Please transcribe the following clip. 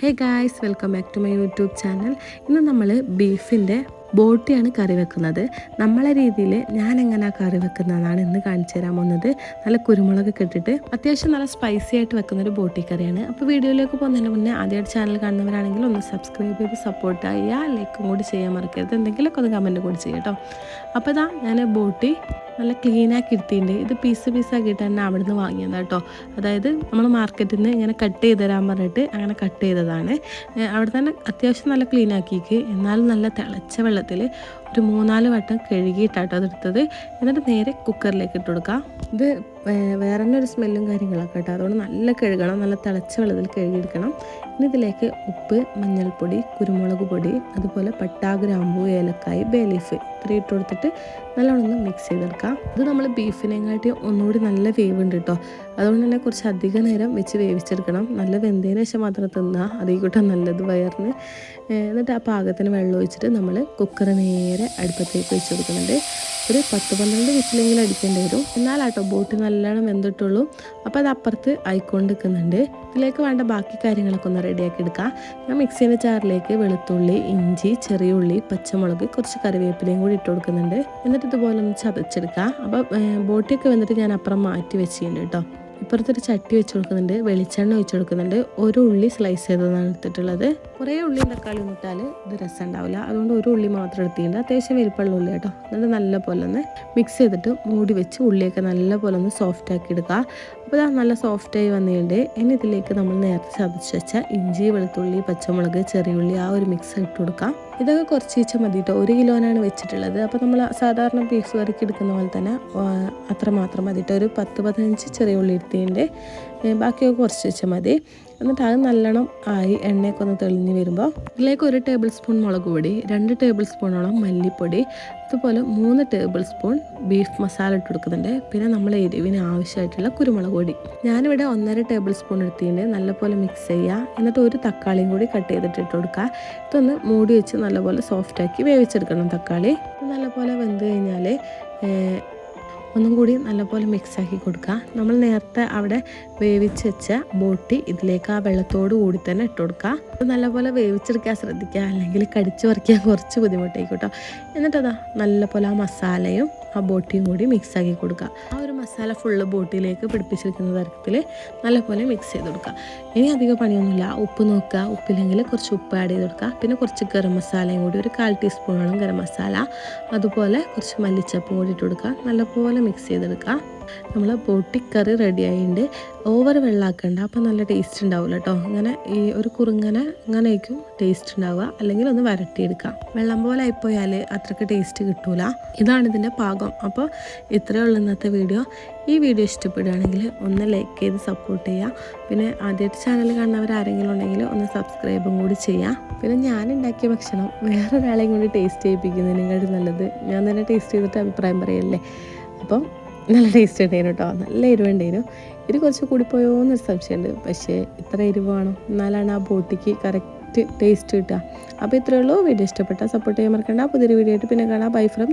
Hey guys welcome back to my YouTube channel ഇന്ന് നമ്മൾ ബീഫിന്റെ ബോട്ടിയാണ് കറി വെക്കുന്നത്. നമ്മളെ രീതിയിൽ ഞാൻ എങ്ങനെ കറി വെക്കുന്നതാണ് ഇന്ന് കാണിച്ചു തരാൻ പോകുന്നത്. നല്ല കുരുമുളക് കെട്ടിട്ട് അത്യാവശ്യം നല്ല സ്പൈസി ആയിട്ട് വെക്കുന്ന ഒരു ബോട്ടി കറിയാണ്. അപ്പോൾ വീഡിയോയിലേക്ക് പോകുന്നതിന് മുന്നേ ആദ്യമായിട്ട് ചാനൽ കാണുന്നവരാണെങ്കിൽ ഒന്ന് സബ്സ്ക്രൈബ് ചെയ്ത് സപ്പോർട്ട് ചെയ്യുക ലൈക്കും കൂടി ചെയ്യാൻ മറക്കരുത്. എന്തെങ്കിലുമൊക്കെ ഒന്ന് കമന്റ് കൂടി ചെയ്യാം കേട്ടോ. അപ്പോൾ ഇതാ ഞാൻ ബോട്ടി നല്ല ക്ലീനാക്കി എടുത്തിട്ടുണ്ട്. ഇത് പീസ് പീസാക്കിയിട്ട് തന്നെ നിന്ന് വാങ്ങിയതാണ് കേട്ടോ അതായത് നമ്മൾ മാർക്കറ്റിൽ നിന്ന് ഇങ്ങനെ കട്ട് ചെയ്ത് തരാൻ പറഞ്ഞിട്ട് അങ്ങനെ കട്ട് ചെയ്തതാണ്. അവിടെ തന്നെ അത്യാവശ്യം നല്ല ക്ലീനാക്കിക്ക് എന്നാലും നല്ല തിളച്ച വെള്ളത്തിൽ ഒരു മൂന്നാൽ വട്ടം കഴുകിയിട്ടാട്ടോ അതെടുത്തത് എന്നിട്ട് നേരെ കുക്കറിലേക്ക് ഇട്ട് കൊടുക്കാം. ഇത് വേറെ തന്നെ ഒരു സ്മെല്ലും കാര്യങ്ങളൊക്കെ കേട്ടോ. അതുകൊണ്ട് നല്ല കഴുകണം നല്ല തിളച്ച വെള്ളത്തിൽ കഴുകിയെടുക്കണം. ഇനി ഇതിലേക്ക് ഉപ്പ് മഞ്ഞൾപ്പൊടി കുരുമുളക് പൊടി അതുപോലെ പട്ടാ ഗ്രാമ്പു ഏലക്കായ് ബേലീഫ് ഇത്രയും ഇട്ട് കൊടുത്തിട്ട് നല്ലോണം ഒന്ന് മിക്സ് ചെയ്തെടുക്കാം. ഇത് നമ്മൾ ബീഫിനെങ്ങാട്ടി ഒന്നുകൂടി നല്ല വേവ് ഉണ്ട് കേട്ടോ. അതുകൊണ്ട് തന്നെ കുറച്ച് അധിക നേരം വെച്ച് വേവിച്ചെടുക്കണം. നല്ല വെന്തതിന് ശേഷം മാത്രം തിന്നുക കൂട്ടം നല്ലത് വയറിന്. എന്നിട്ട് ആ പാകത്തിന് വെള്ളം ഒഴിച്ചിട്ട് നമ്മൾ കുക്കർ നേരെ അടുപ്പത്തേക്ക് വെച്ച് കൊടുക്കുന്നുണ്ട്. ഒരു പത്ത് പന്ത്രണ്ട് വിസിലെങ്കിലും അടിക്കേണ്ടി വരും. എന്നാൽ ആട്ടോ ബോട്ട് നല്ലോണം വെന്തിട്ടുള്ളൂ. അപ്പോൾ അത് അപ്പുറത്ത് ആയിക്കൊണ്ട് നിൽക്കുന്നുണ്ട്. ഇതിലേക്ക് വേണ്ട ബാക്കി കാര്യങ്ങളൊക്കെ ഒന്ന് റെഡിയാക്കി എടുക്കാം. ഞാൻ മിക്സിന്റെ ചാറിലേക്ക് വെളുത്തുള്ളി ഇഞ്ചി ചെറിയ ഉള്ളി പച്ചമുളക് കുറച്ച് കറിവേപ്പിലയും കൂടി ഇട്ട് കൊടുക്കുന്നുണ്ട്. എന്നിട്ട് ഇതുപോലെ ഒന്ന് ചതച്ചെടുക്കാം. അപ്പോൾ ബോട്ടിയൊക്കെ വന്നിട്ട് ഞാൻ അപ്പുറം മാറ്റി വെച്ചിട്ടുണ്ട് കേട്ടോ. ഇപ്പുറത്തൊരു ചട്ടി വെച്ച് കൊടുക്കുന്നുണ്ട് വെളിച്ചെണ്ണ ഒഴിച്ച് കൊടുക്കുന്നുണ്ട്. ഒരു ഉള്ളി സ്ലൈസ് ചെയ്തതാണ് എടുത്തിട്ടുള്ളത്. കുറേ ഉള്ളിയും തക്കാളി ഇട്ടാൽ ഇത് രസം ഉണ്ടാവില്ല. അതുകൊണ്ട് ഒരു ഉള്ളി മാത്രം എടുത്തിട്ടുണ്ട്. അത്യാവശ്യം വലിപ്പമുള്ള ഉള്ളി കേട്ടോ. എന്നിട്ട് നല്ല പോലെ ഒന്ന് മിക്സ് ചെയ്തിട്ട് മൂടി വെച്ച് ഉള്ളിയൊക്കെ നല്ല പോലെ ഒന്ന് സോഫ്റ്റ് ആക്കി എടുക്കുക. അപ്പോൾ ഇതാ നല്ല സോഫ്റ്റായി വന്നിട്ടുണ്ട് ഇനി ഇതിലേക്ക് നമ്മൾ നേരത്തെ ചതച്ച് വെച്ച ഇഞ്ചി വെളുത്തുള്ളി പച്ചമുളക് ചെറിയുള്ളി ആ ഒരു മിക്സ് ഇട്ട് കൊടുക്കാം. ഇതൊക്കെ കുറച്ച് വെച്ചാൽ മതി കേട്ടോ ഒരു കിലോനാണ് വെച്ചിട്ടുള്ളത്. അപ്പോൾ നമ്മൾ സാധാരണ ബീഫ് കറിക്ക് എടുക്കുന്ന പോലെ തന്നെ അത്ര മാത്രം മതി കേട്ടോ ഒരു പത്ത് പതിനഞ്ച് ചെറിയ ഉള്ളി എടുത്തതിന്റെ ബാക്കിയൊക്കെ കുറച്ച് വെച്ചാൽ മതി. എന്നിട്ട് അത് നല്ലോണം ആയി എണ്ണയൊക്കെ ഒന്ന് തെളിഞ്ഞ് വരുമ്പോൾ ഇതിലേക്ക് ഒരു ടേബിൾ സ്പൂൺ മുളക് പൊടി രണ്ട് ടേബിൾ സ്പൂണോളം മല്ലിപ്പൊടി അതുപോലെ മൂന്ന് ടേബിൾ സ്പൂൺ ബീഫ് മസാല ഇട്ട് കൊടുക്കുന്നുണ്ട്. പിന്നെ നമ്മൾ എരിവിന് ആവശ്യമായിട്ടുള്ള കുരുമുളക് പൊടി. ഞാനിവിടെ ഒന്നര ടേബിൾ സ്പൂൺ എടുത്തിട്ടുണ്ട്. നല്ലപോലെ മിക്സ് ചെയ്യുക എന്നിട്ട് ഒരു തക്കാളിയും കൂടി കട്ട് ചെയ്തിട്ട് ഇട്ട് കൊടുക്കുക ഇതൊന്ന് മൂടി വെച്ച് നല്ലപോലെ സോഫ്റ്റാക്കി വേവിച്ചെടുക്കണം തക്കാളി. നല്ലപോലെ വെന്ത് കഴിഞ്ഞാൽ ഒന്നും കൂടി നല്ലപോലെ മിക്സാക്കി കൊടുക്കുക നമ്മൾ നേരത്തെ അവിടെ വേവിച്ച് വെച്ച ബോട്ടി ഇതിലേക്ക് ആ വെള്ളത്തോട് കൂടി തന്നെ ഇട്ട് കൊടുക്കുക നല്ലപോലെ വേവിച്ചെടുക്കാൻ ശ്രദ്ധിക്കുക അല്ലെങ്കിൽ കടിച്ചു പറിക്കാൻ കുറച്ച് ബുദ്ധിമുട്ടായിക്കോട്ടോ. എന്നിട്ടതാ നല്ലപോലെ ആ മസാലയും ആ ബോട്ടിയും കൂടി മിക്സ് ആക്കി കൊടുക്കുക. ആ ഒരു മസാല ഫുള്ള് ബോട്ടിയിലേക്ക് പിടിപ്പിച്ചിരിക്കുന്ന തരത്തിൽ നല്ലപോലെ മിക്സ് ചെയ്ത് കൊടുക്കുക. ഇനി അധികം പണിയൊന്നുമില്ല. ഉപ്പ് നോക്കുക. ഉപ്പില്ലെങ്കിൽ കുറച്ച് ഉപ്പ് ആഡ് ചെയ്ത് കൊടുക്കുക. പിന്നെ കുറച്ച് ഗരം മസാലയും കൂടി ഒരു കാൽ ടീസ്പൂണോളം ഗരം മസാല. അതുപോലെ കുറച്ച് മല്ലിച്ചപ്പും കൂടി ഇട്ട് കൊടുക്കുക. നല്ലപോലെ മിക്സ് ചെയ്തെടുക്കുക. നമ്മൾ പൊട്ടിക്കറി റെഡി ആയിട്ടുണ്ട് ഓവർ വെള്ളമാക്കണ്ട അപ്പോൾ നല്ല ടേസ്റ്റ് ഉണ്ടാവില്ല കേട്ടോ അങ്ങനെ ഈ ഒരു കുറുങ്ങനെ അങ്ങനെയായിരിക്കും ടേസ്റ്റ് ഉണ്ടാവുക അല്ലെങ്കിൽ ഒന്ന് വരട്ടിയെടുക്കാം വെള്ളം പോലെ ആയിപ്പോയാൽ അത്രയ്ക്ക് ടേസ്റ്റ് കിട്ടൂല. ഇതാണ് ഇതിന്റെ പാകം. അപ്പോൾ ഇത്രയേ ഉള്ളൂ ഇന്നത്തെ വീഡിയോ ഈ വീഡിയോ ഇഷ്ടപ്പെടുകയാണെങ്കിൽ ഒന്ന് ലൈക്ക് ചെയ്ത് സപ്പോർട്ട് ചെയ്യുക. പിന്നെ ആദ്യമായിട്ട് ചാനൽ കാണുന്നവർ ആരെങ്കിലും ഉണ്ടെങ്കിൽ ഒന്ന് സബ്സ്ക്രൈബും കൂടി ചെയ്യാം പിന്നെ ഞാൻ ഉണ്ടാക്കിയ ഭക്ഷണം വേറൊരാളെയും കൂടി ടേസ്റ്റ് ചെയ്യിപ്പിക്കുന്നതിനെക്കാട്ടും നല്ലത്. ഞാൻ തന്നെ ടേസ്റ്റ് ചെയ്തിട്ട് അഭിപ്രായം പറയല്ലേ. അപ്പം നല്ല ടേസ്റ്റ് ഉണ്ടായിരുന്നു കേട്ടോ നല്ല എരിവുണ്ടായിരുന്നു ഇത് കുറച്ച് കൂടിപ്പോയോ എന്നൊരു സംശയമുണ്ട് പക്ഷേ ഇത്ര എരിവാണോ എന്നാലാണ് ആ ബോട്ടിക്ക് കറക്റ്റ് ടേസ്റ്റ് കിട്ടുക. അപ്പോൾ ഇത്രയേ ഉള്ളൂ. വീഡിയോ ഇഷ്ടപ്പെട്ടാൽ സപ്പോർട്ട് ചെയ്യാൻ മറക്കണ്ട. പുതിയൊരു വീഡിയോ ആയിട്ട് പിന്നെ കാണാം. Bye from